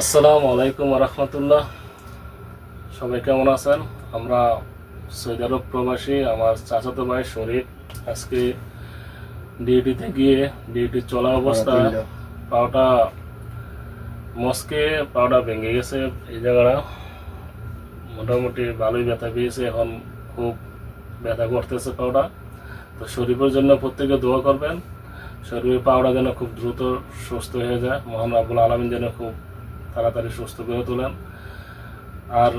আসসালামু আলাইকুম রহমতুল্লাহ। সবাই কেমন আছেন? আমরা সৌদি আরব প্রবাসী আমার চাচাতো ভাই শরীফ আজকে ডিউটিতে গিয়ে ডিউটি চলা অবস্থায় পাওটা মস্কে পাওটা ভেঙে গেছে এই জায়গাটা। মোটামুটি ভালোই ব্যথা পেয়েছে এখন খুব ব্যথা করতেছে পাওটা। তো শরীফের জন্য প্রত্যেকে দোয়া করবেন। শরীরের পাওটা যেন খুব দ্রুত সুস্থ হয়ে যায়। মহান আব্বুল আলমিন যেন খুব তাড়াতাড়ি সুস্থ করে তোলেন। আর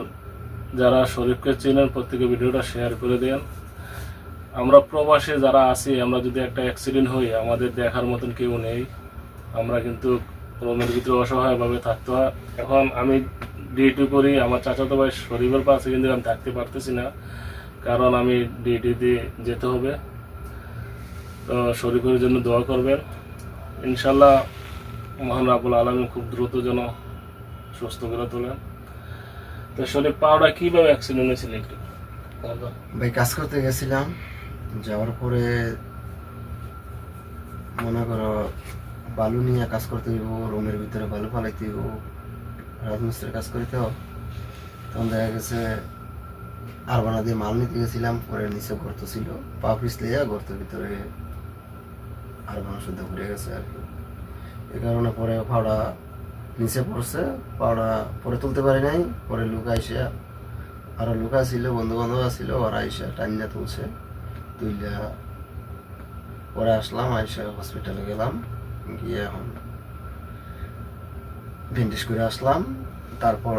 যারা শরীফকে চেনেন, প্রত্যেকে ভিডিওটা শেয়ার করে দেন। আমরা প্রবাসে যারা আছি, আমরা যদি একটা অ্যাক্সিডেন্ট হই, আমাদের দেখার মতন কেউ নেই। আমরা কিন্তু রোমের ভিতরে অসহায়ভাবে থাকতে হয়। এখন আমি ডিউটি করি, আমার চাচাতো ভাই শরীফের পাশে কিন্তু আমি থাকতে পারতেছি না, কারণ আমি ডিউটিতে যেতে হবে। তো শরীফের জন্য দোয়া করবেন। ইনশাল্লাহ মহান রাবুল আলমী খুব দ্রুত যেন সুস্থ করে তোলেন। তো শরীফ পাওটা কীভাবে অ্যাক্সিডেন্ট হয়েছিল একটু? ভাই, কাজ করতে গেছিলাম। যাওয়ার পরে মনে করো বালু নিয়ে কাজ করতে হইব রুমের ভিতরে বালু ফালাইতে হইব, রাজমিস্ত্রির কাজ করতে হবে তখন দেখা গেছে আরবানা দিয়ে মাল নিতে গেছিলাম, পরে নিচে গর্ত ছিল, পা পিছলে গর্তের ভিতরে আরবানা শুদ্ধ ঘুরে গেছে আর কি। এই কারণে পরে ফাওড়া নিচে পড়ছে পাওড়া পরে তুলতে পারি নাই, পরে লুকা এসে আরও লুকা ছিল বন্ধু বান্ধব ছিল ওরা আইসা টাইনা তুলছে, তুইলা পরে আসলাম, আইসা হসপিটালে গেলাম, গিয়ে এখন ভেন্টিস করে আসলাম, তারপর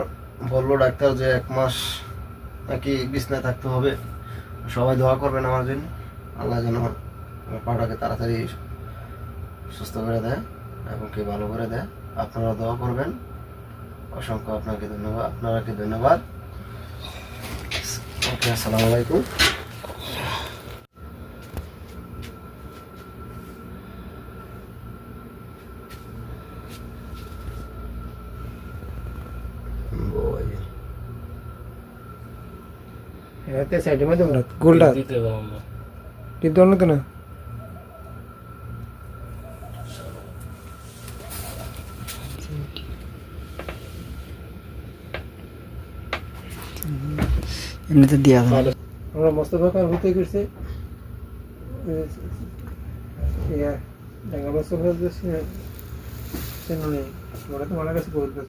বলল ডাক্তার যে এক মাস নাকি বিছনায় থাকতে হবে, সবাই দোয়া করবেন আমার জন্য, আল্লাহ যেন আমার তাড়াতাড়ি সুস্থ করে দেয় এবং কে ভালো করে দেয়। আপনারা দোয়া করবেন। অসংখ্য আপনাকে ধন্যবাদ আপনারাকে ধন্যবাদ। ওকে আসসালামু আলাইকুম। বই এতে সাইডের মধ্যে আমরা গোলটা দিতে হবে আমরা। কিন্তু অন্য তো না এমনিতে দিয়া ভালো। আমরা মোস্তফা খান হতে করছে ইয়া ডাঙ্গা মোস্তফা মোটা তো মারা গেছে